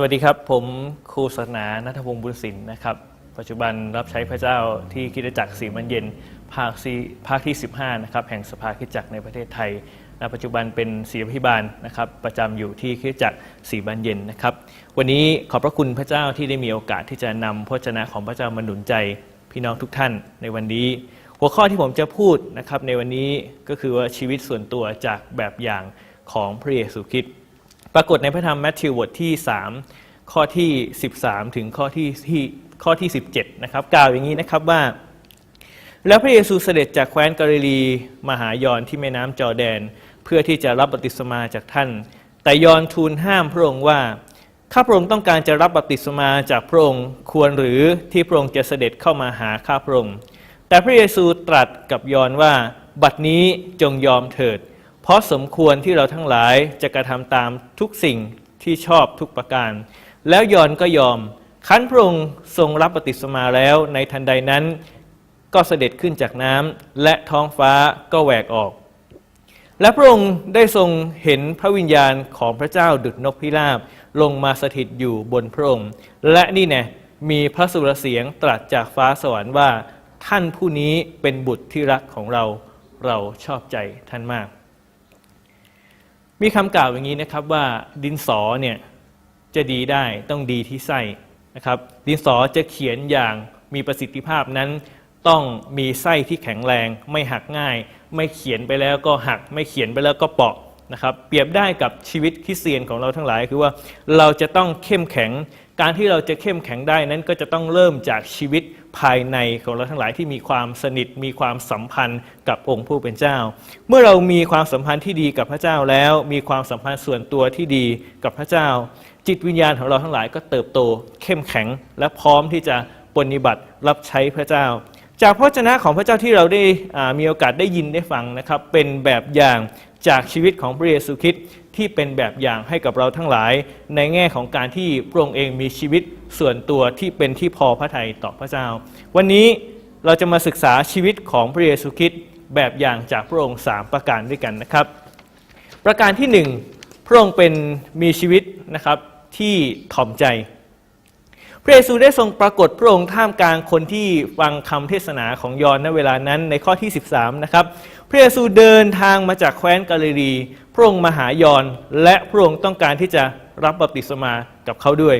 สวัสดีครับ ผมครูศาสนานัทพงศ์บุญสินนะครับ ปัจจุบันรับใช้พระเจ้าที่คิดจักรสีมันเย็น ภาคซีภาคที่ 15 นะครับ แห่งสภาคิดจักรในประเทศไทยณปัจจุบันเป็นศิษยาพิบาลนะครับ ประจำอยู่ที่คิดจักรสีบันเย็นนะครับ วันนี้ขอบพระคุณพระเจ้าที่ได้มีโอกาสที่จะนำพระวจนะของพระเจ้ามาหนุนใจพี่น้องทุกท่านในวันนี้ หัวข้อที่ผมจะพูดนะครับในวันนี้ก็คือว่าชีวิตส่วนตัวจากแบบอย่างของพระเยซูคริสต์ ปรากฏในพระธรรมแมทธิวบทที่ 3 ข้อที่ 13 ถึงข้อที่ที่ข้อที่ 17 นะครับ กล่าวอย่างนี้นะครับว่า แล้วพระเยซูเสด็จจากแคว้นกาลิลีมาหายอนที่แม่น้ำจอแดน เพื่อที่จะรับบัพติศมาจากท่าน แต่ยอนทูลห้ามพระองค์ว่าข้าพระองค์ต้องการจะรับบัพติศมาจากพระองค์ควรหรือที่พระองค์จะเสด็จเข้ามาหาข้าพระองค์แต่พระเยซูตรัสกับยอนว่า บัดนี้จงยอมเถิด เพราะสมควรที่เราทั้งหลายจะกระทำตามทุกสิ่งที่ชอบทุกประการ แล้วยอนก็ยอม คันพระองค์ทรงรับปฏิสมาแล้วในทันใดนั้น ก็เสด็จขึ้นจากน้ำและท้องฟ้าก็แหวกออก และพระองค์ได้ทรงเห็นพระวิญญาณของพระเจ้าดุจนกพิราบลงมาสถิตอยู่บนพระองค์ และนี่แน่มีพระสุรเสียงตรัสจากฟ้าสวรรค์ว่า ท่านผู้นี้เป็นบุตรที่รักของเราเราชอบใจท่านมาก มีคำกล่าวอย่างนี้นะครับว่าดินสอเนี่ยจะดีได้ต้องดีที่ไส้นะครับ ดินสอจะเขียนอย่างมีประสิทธิภาพนั้นต้องมีไส้ที่แข็งแรง ไม่หักง่าย ไม่เขียนไปแล้วก็หัก ไม่เขียนไปแล้วก็เปาะนะครับ เปรียบได้กับชีวิตคริสเตียนของเราทั้งหลาย คือว่าเราจะต้องเข้มแข็ง การที่เราจะเข้มแข็งได้นั้นก็จะต้องเริ่มจากชีวิต ภายในของเราทั้งหลายที่มีความสนิทมีความสัมพันธ์กับองค์ผู้เป็นเจ้า เมื่อเรามีความสัมพันธ์ที่ดีกับพระเจ้าแล้ว มีความสัมพันธ์ส่วนตัวที่ดีกับพระเจ้า จิตวิญญาณของเราทั้งหลายก็เติบโต เข้มแข็ง และพร้อมที่จะปฏิบัติรับใช้พระเจ้า จากพระวจนะของพระเจ้าที่เราได้มีโอกาสได้ยินได้ฟังนะครับเป็นแบบอย่างจากชีวิตของพระเยซูคริสต์ ที่เป็นแบบอย่างให้กับเราทั้งหลาย ในแง่ของการที่พระองค์เองมีชีวิตส่วนตัวที่เป็นที่พอพระทัยต่อพระเจ้า วันนี้เราจะมาศึกษาชีวิตของพระเยซูคริสต์แบบอย่างจากพระองค์สามประการด้วยกันนะครับ ประการที่หนึ่งพระองค์เป็นมีชีวิตนะครับที่ถ่อมใจ พระเยซูได้ทรงปรากฏพระองค์ท่ามกลางคนที่ฟังคำเทศนาของยอห์นณเวลานั้นในข้อที่ 13 นะครับพระเยซูเดินทางมาจากแคว้นกาลิลี ระองค์มาหายอนและพระองค์ต้องการที่จะรับบัพติศมากับเขาด้วย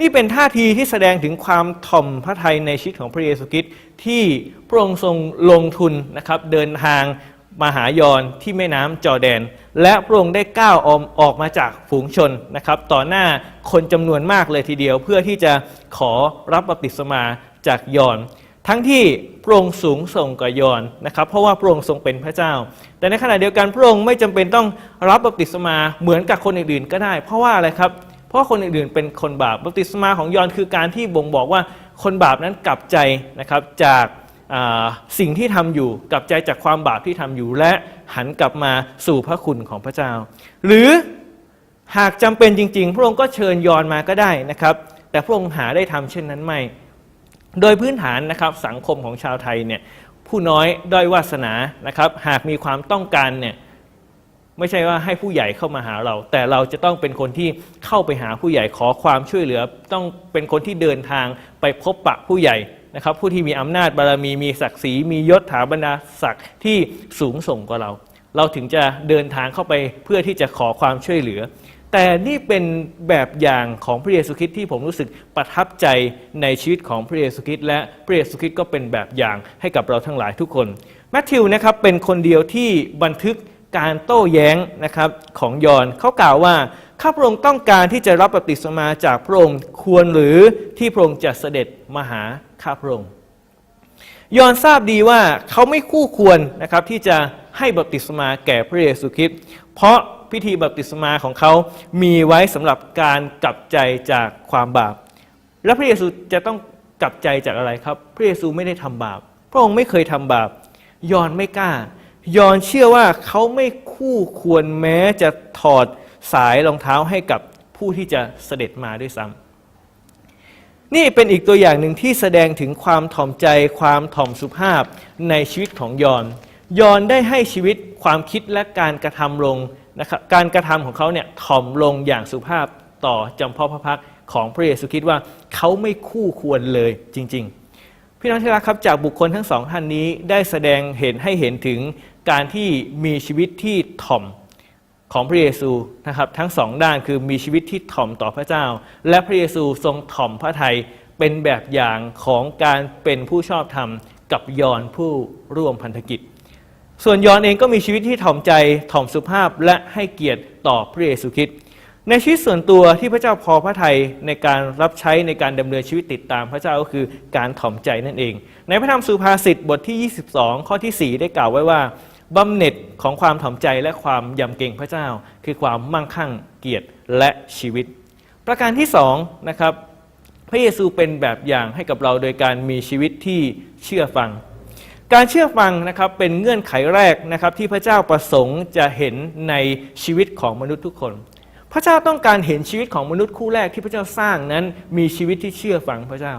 นี่เป็นท่าทีที่แสดงถึงความถ่อมพระทัยในชีวิตของพระเยซูคริสต์ที่พระองค์ทรงลงทุนนะครับเดินทางมาหายอนที่แม่น้ำจอแดน และพระองค์ได้ก้าวออมออกมาจากฝูงชนนะครับ ต่อหน้าคนจำนวนมากเลยทีเดียว เพื่อที่จะขอรับบัพติศมาจากยอน ทั้งที่พระองค์สูงส่งกว่ายอนนะครับ เพราะว่าพระองค์ทรงเป็นพระเจ้า แต่ในขณะเดียวกันพระองค์ไม่จำเป็นต้องรับบัพติศมาเหมือนกับคนอื่นๆก็ได้ เพราะว่าอะไรครับ เพราะคนอื่นๆเป็นคนบาปบัพติศมาของยอนคือการที่บ่งบอกว่าคนบาปนั้นกลับใจนะครับจากสิ่งที่ทำอยู่กลับใจจากความบาปที่ทำอยู่ และหันกลับมาสู่พระคุณของพระเจ้า หรือหากจำเป็นจริง ๆ พระองค์ก็เชิญยอนมาก็ได้นะครับ แต่พระองค์หาได้ทำเช่นนั้นไม่ โดยพื้นฐานนะครับสังคมของชาวไทยเนี่ยผู้น้อยด้อยวาสนานะครับ หากมีความต้องการเนี่ยไม่ใช่ว่าให้ผู้ใหญ่เข้ามาหาเรา แต่เราจะต้องเป็นคนที่เข้าไปหาผู้ใหญ่ขอความช่วยเหลือ ต้องเป็นคนที่เดินทางไปพบปะผู้ใหญ่นะครับผู้ที่มีอำนาจบารมีมีศักดิ์ศรีมียศถาบรรดาศักดิ์ที่สูงส่งกว่าเรา เราถึงจะเดินทางเข้าไปเพื่อที่จะขอความช่วยเหลือ แต่นี่เป็นแบบอย่างของพระเยซูคริสต์ที่ผมรู้สึกประทับใจในชีวิตของพระเยซูคริสต์และพระเยซูคริสต์ก็เป็นแบบอย่างให้กับเราทั้งหลายทุกคนแมทธิวนะครับเป็นคนเดียวที่บันทึกการโต้แย้งนะครับของยอนเขากล่าวว่าข้าพระองค์ต้องการที่จะรับบัพติศมาจากพระองค์ควรหรือที่พระองค์จะเสด็จมาหาข้าพระองค์ยอนทราบดีว่าเขาไม่คู่ควรนะครับที่จะให้บัพติศมาแก่พระเยซูคริสต์เพราะ พิธีบัพติศมาของเขามีไว้สำหรับการกลับใจจากความบาป แล้วพระเยซูจะต้องกลับใจจากอะไรครับ พระเยซูไม่ได้ทำบาป พระองค์ไม่เคยทำบาป ยอนไม่กล้า ยอนเชื่อว่าเขาไม่คู่ควรแม้จะถอดสายรองเท้าให้กับผู้ที่จะเสด็จมาด้วยซ้ำนี่เป็นอีกตัวอย่างหนึ่งที่แสดงถึงความถ่อมใจความถ่อมสุภาพในชีวิตของยอนยอนได้ให้ชีวิตความคิดและการกระทำลง นะครับการกระทำของเขาเนี่ยถ่อมลงอย่างสุภาพต่อจำพ่อพระพักของพระเยซูคริสต์ว่าเขาไม่คู่ควรเลยจริง ๆ พี่น้องที่รักครับจากบุคคลทั้งสองท่านนี้ได้แสดงเห็นให้เห็นถึงการที่มีชีวิตที่ถ่อมของพระเยซูนะครับทั้งสองด้านคือมีชีวิตที่ถ่อมต่อพระเจ้า และพระเยซูทรงถ่อมพระทัยเป็นแบบอย่างของการเป็นผู้ชอบธรรมกับยอนผู้ร่วมพันธกิจ ส่วนยอนเองก็มีชีวิตที่ถ่อมใจถ่อมสุภาพและให้เกียรติต่อพระเยซูคริสต์ในชีวิตส่วนตัวที่พระเจ้าพอพระทัยในการรับใช้ในการดำเนินชีวิตติดตามพระเจ้าก็คือการถ่อมใจนั่นเอง ในพระธรรมสุภาษิตบทที่ 22 ข้อที่ 4 ได้กล่าวไว้ว่าบำเหน็จของความถ่อมใจและความยำเกรงพระเจ้า คือความมั่งคั่งเกียรติและชีวิต ประการที่สองนะครับพระเยซูเป็นแบบอย่างให้กับเราโดยการมีชีวิตที่เชื่อฟัง การเชื่อฟังนะครับเป็นเงื่อนไขแรกนะครับที่พระเจ้าประสงค์จะเห็นในชีวิตของมนุษย์ทุกคน พระเจ้าต้องการเห็นชีวิตของมนุษย์คู่แรกที่พระเจ้าสร้างนั้นมีชีวิตที่เชื่อฟังพระเจ้า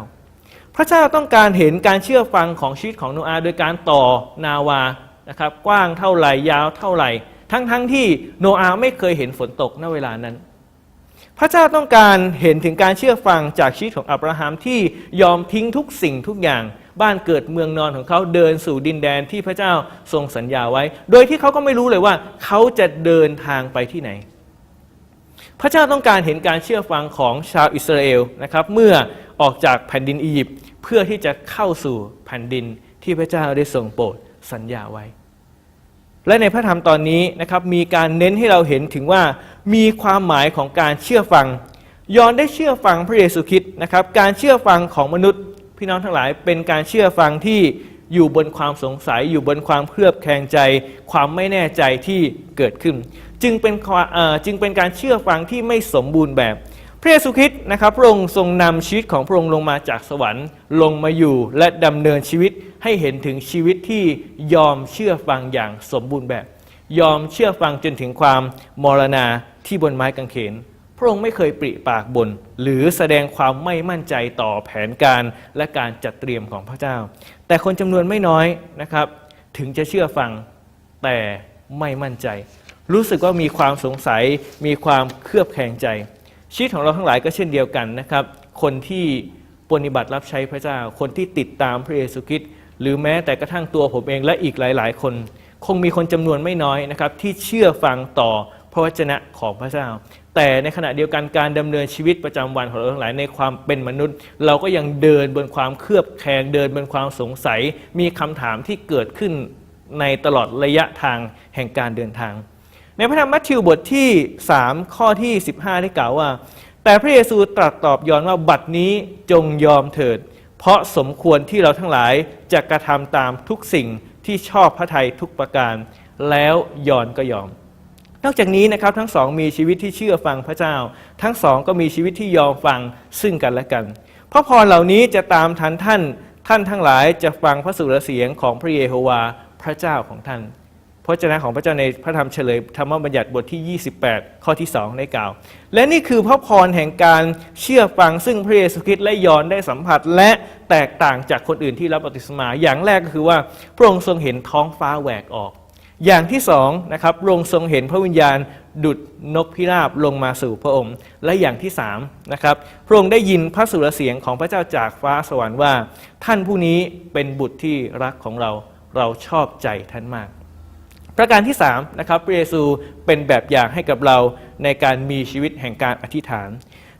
พระเจ้าต้องการเห็นการเชื่อฟังของชีวิตของโนอาห์โดยการต่อนาวานะครับกว้างเท่าไหร่ยาวเท่าไหร่ ทั้งๆทที่โนอาห์ไม่เคยเห็นฝนตกณเวลานั้นพระเจ้าต้องการเห็นถึงการเชื่อฟังจากชีวิตของอับราฮัมที่ยอมทิ้งทุกสิ่งทุกอย่าง บ้านเกิดเมืองนอนของเขาเดินสู่ดินแดนที่พระเจ้าทรงสัญญาไว้ โดยที่เขาก็ไม่รู้เลยว่าเขาจะเดินทางไปที่ไหน พระเจ้าต้องการเห็นการเชื่อฟังของชาวอิสราเอลนะครับเมื่อออกจากแผ่นดินอียิปต์เพื่อที่จะเข้าสู่แผ่นดินที่พระเจ้าได้ทรงโปรดสัญญาไว้ และในพระธรรมตอนนี้นะครับมีการเน้นให้เราเห็นถึงว่ามีความหมายของการเชื่อฟัง ยอนได้เชื่อฟังพระเยซูคริสต์นะครับ การเชื่อฟังของมนุษย์ พี่น้องทั้งหลายเป็นการเชื่อฟังที่อยู่บนความสงสัยอยู่บนความเคลือบแคลงใจ ความไม่แน่ใจที่เกิดขึ้น จึงเป็นจึงเป็นการเชื่อฟังที่ไม่สมบูรณ์แบบ พระเยซูคริสต์นะครับพระองค์ทรงนำชีวิตของพระองค์ลงมาจากสวรรค์ ลงมาอยู่และดำเนินชีวิตให้เห็นถึงชีวิตที่ยอมเชื่อฟังอย่างสมบูรณ์แบบ ยอมเชื่อฟังจนถึงความมรณาที่บนไม้กางเขน ระองค์ไม่เคยปริปากบนหรือแสดงความไม่มั่นใจต่อแผนการและการจัดเตรียมของพระเจ้า แต่คนจำนวนไม่น้อยนะครับ ถึงจะเชื่อฟังแต่ไม่มั่นใจ รู้สึกว่ามีความสงสัย มีความเคลือบแคลงใจ ชีวิตของเราทั้งหลายก็เช่นเดียวกันนะครับ คนที่ปฏิบัติรับใช้พระเจ้า คนที่ติดตามพระเยซูคริสต์หรือแม้แต่กระทั่งตัวผมเองและอีกหลาย ๆ คน คงมีคนจำนวนไม่น้อยนะครับที่เชื่อฟังต่อพระวจนะของพระเจ้า แต่ในขณะเดียวกันการดำเนินชีวิตประจำวันของเราทั้งหลายในความเป็นมนุษย์ เราก็ยังเดินบนความเคลือบแคลงเดินบนความสงสัย มีคำถามที่เกิดขึ้นในตลอดระยะทางแห่งการเดินทาง ในพระธรรมมัทธิวบทที่ 3 ข้อที่ 15 ได้กล่าวว่า แต่พระเยซูตรัสตอบย้อนว่าบัดนี้จงยอมเถิด เพราะสมควรที่เราทั้งหลายจะกระทำตามทุกสิ่งที่ชอบพระทัยทุกประการ แล้วยอนก็ยอม นอกจากนี้นะครับทั้งสองมีชีวิตที่เชื่อฟังพระเจ้า ทั้งสองก็มีชีวิตที่ยอมฟังซึ่งกันและกันพระพรเหล่านี้จะตามทันท่าน ท่านทั้งหลายจะฟังพระสุรเสียงของพระเยโฮวาห์พระเจ้าของท่านพระเจ้าของพระเจ้าในพระธรรมเฉลยธรรมบัญญัติบทที่ 28 ข้อที่ 2 ได้กล่าว และนี่คือพระพรแห่งการเชื่อฟังซึ่งพระเยซูคริสต์และยอนได้สัมผัสและแตกต่างจากคนอื่นที่รับบัพติศมา อย่างแรกก็คือว่าพระองค์ทรงเห็นท้องฟ้าแหวกออก อย่างที่สองนะครับพระองค์ทรงเห็นพระวิญญาณดุดนกพิราบลงมาสู่พระองค์ และอย่างที่สามนะครับพระองค์ได้ยินพระสุรเสียงของพระเจ้าจากฟ้าสวรรค์ว่า ท่านผู้นี้เป็นบุตรที่รักของเราเราชอบใจท่านมาก ประการที่3นะครับพระเยซูเป็นแบบอย่างให้กับเราในการมีชีวิตแห่งการอธิษฐาน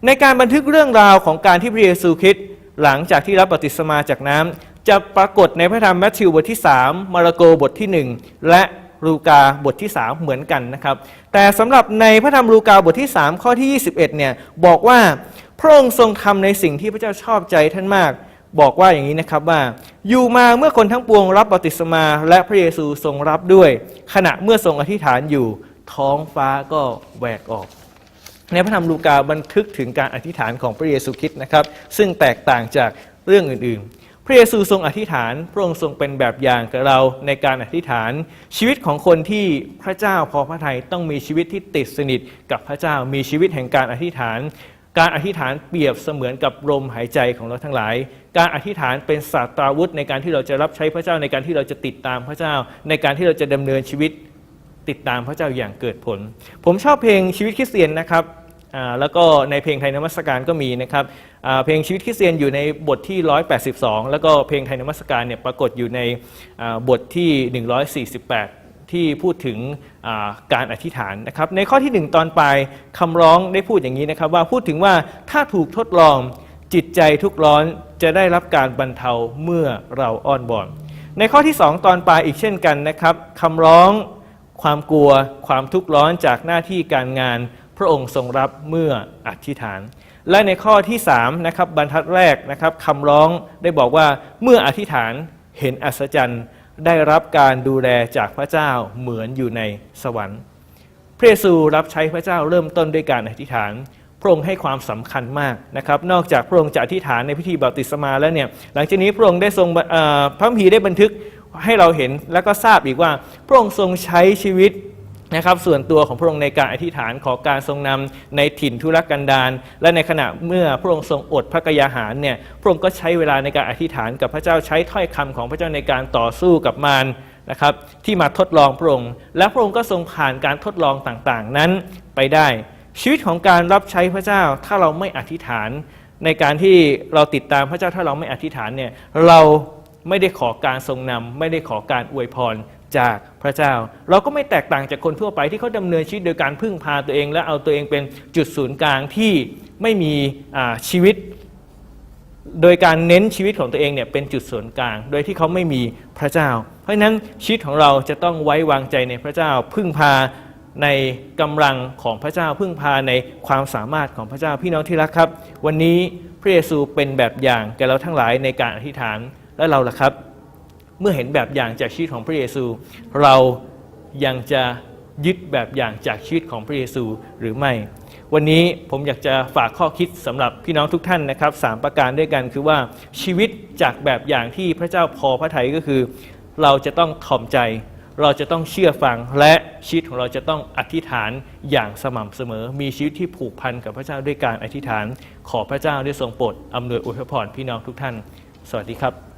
ในการบันทึกเรื่องราวของการที่พระเยซูคริสต์หลังจากที่รับบัพติศมาจากน้ำจะปรากฏในพระธรรมแมทธิวบทที่ 3 มาระโกบทที่ 1 และ ลูกาบทที่ 3 เหมือนกันนะครับ แต่สำหรับในพระธรรมลูกาบทที่ 3 ข้อที่ 21เนี่ยบอกว่าพระองค์ทรงทำในสิ่งที่พระเจ้าชอบใจท่านมาก บอกว่าอย่างนี้นะครับว่า อยู่มาเมื่อคนทั้งปวงรับบัติศมา และพระเยซูทรงรับด้วย ขณะเมื่อทรงอธิษฐานอยู่ท้องฟ้าก็แหวกออกในพระธรรมลูกาบันทึกถึงการอธิษฐานของพระเยซูคริสต์นะครับ ซึ่งแตกต่างจากเรื่องอื่นๆ พระเยซูทรงอธิษฐาน พระองค์ทรงเป็นแบบอย่างกับเราในการอธิษฐาน ชีวิตของคนที่พระเจ้าพอพระทัยต้องมีชีวิตที่ติดสนิทกับพระเจ้ามีชีวิตแห่งการอธิษฐาน การอธิษฐานเปรียบเสมือนกับลมหายใจของเราทั้งหลาย การอธิษฐานเป็นศาสตราวุธในการที่เราจะรับใช้พระเจ้าในการที่เราจะติดตามพระเจ้า ในการที่เราจะดำเนินชีวิตติดตามพระเจ้าอย่างเกิดผล ผมชอบเพลงชีวิตคริสเตียนนะครับ แล้วก็ในเพลงไทยนมัสการก็มีนะครับเพลงชีวิตคริสเตียนอยู่ในบทที่ 182 แล้วก็เพลงไทยนมัสการเนี่ยปรากฏอยู่ในบทที่ 148ที่พูดถึงการอธิษฐานนะครับในข้อที่ 1 ตอนปลายคำร้องได้พูดอย่างนี้นะครับ ว่าพูดถึงว่าถ้าถูกทดลองจิตใจทุกข์ร้อนจะได้รับการบรรเทาเมื่อเราอ้อนวอนในข้อที่ 2 ตอนปลายอีกเช่นกันนะครับคำร้องความกลัวความทุกข์ร้อนจากหน้าที่การงาน พระองค์ทรงรับเมื่ออธิษฐาน และในข้อที่3นะครับบรรทัดแรกนะครับคำร้องได้บอกว่าเมื่ออธิษฐานเห็นอัศจรรย์ได้รับการดูแลจากพระเจ้าเหมือนอยู่ในสวรรค์ พระเยซูรับใช้พระเจ้าเริ่มต้นด้วยการอธิษฐาน พระองค์ให้ความสำคัญมากนะครับ นอกจากพระองค์จะอธิษฐานในพิธีบัพติศมาแล้วเนี่ย หลังจากนี้พระองค์ได้ทรงพระคัมภีได้บันทึกให้เราเห็นแล้วก็ทราบอีกว่า พระองค์ทรงใช้ชีวิต นะครับส่วนตัวของพระองค์ในการอธิษฐานขอการทรงนำในถิ่นทุรกันดารและในขณะเมื่อพระองค์ทรงอดพระกยาหารเนี่ยพระองค์ก็ใช้เวลาในการอธิษฐานกับพระเจ้าใช้ถ้อยคำของพระเจ้าในการต่อสู้กับมารนะครับที่มาทดลองพระองค์ และพระองค์ก็ทรงผ่านการทดลองต่างๆ นั้นไปได้ ชีวิตของการรับใช้พระเจ้าถ้าเราไม่อธิษฐาน ในการที่เราติดตามพระเจ้าถ้าเราไม่อธิษฐานเนี่ยเราไม่ได้ขอการทรงนำไม่ได้ขอการอวยพร จากพระเจ้า เราก็ไม่แตกต่างจากคนทั่วไปที่เขาดำเนินชีวิตโดยการพึ่งพาตัวเอง และเอาตัวเองเป็นจุดศูนย์กลางที่ไม่มีชีวิต โดยการเน้นชีวิตของตัวเองเนี่ยเป็นจุดศูนย์กลาง โดยที่เขาไม่มีพระเจ้า เพราะฉะนั้นชีวิตของเราจะต้องไว้วางใจในพระเจ้า พึ่งพาในกำลังของพระเจ้า พึ่งพาในความสามารถของพระเจ้าพี่น้องที่รักครับ วันนี้พระเยซูเป็นแบบอย่างแก่เราทั้งหลายในการอธิษฐานและเราล่ะครับ เมื่อเห็นแบบอย่างจากชีวิตของพระเยซู เรายังจะยึดแบบอย่างจากชีวิตของพระเยซูหรือไม่ วันนี้ผมอยากจะฝากข้อคิดสำหรับพี่น้องทุกท่านนะครับสามประการด้วยกันคือว่าชีวิตจากแบบอย่างที่พระเจ้าพอพระทัยก็คือ เราจะต้องถ่อมใจ เราจะต้องเชื่อฟังและชีวิตของเราจะต้องอธิษฐานอย่างสม่ำเสมอ มีชีวิตที่ผูกพันกับพระเจ้าด้วยการอธิษฐาน ขอพระเจ้าได้ทรงโปรดอำนวยอวยพรพี่น้องทุกท่าน สวัสดีครับ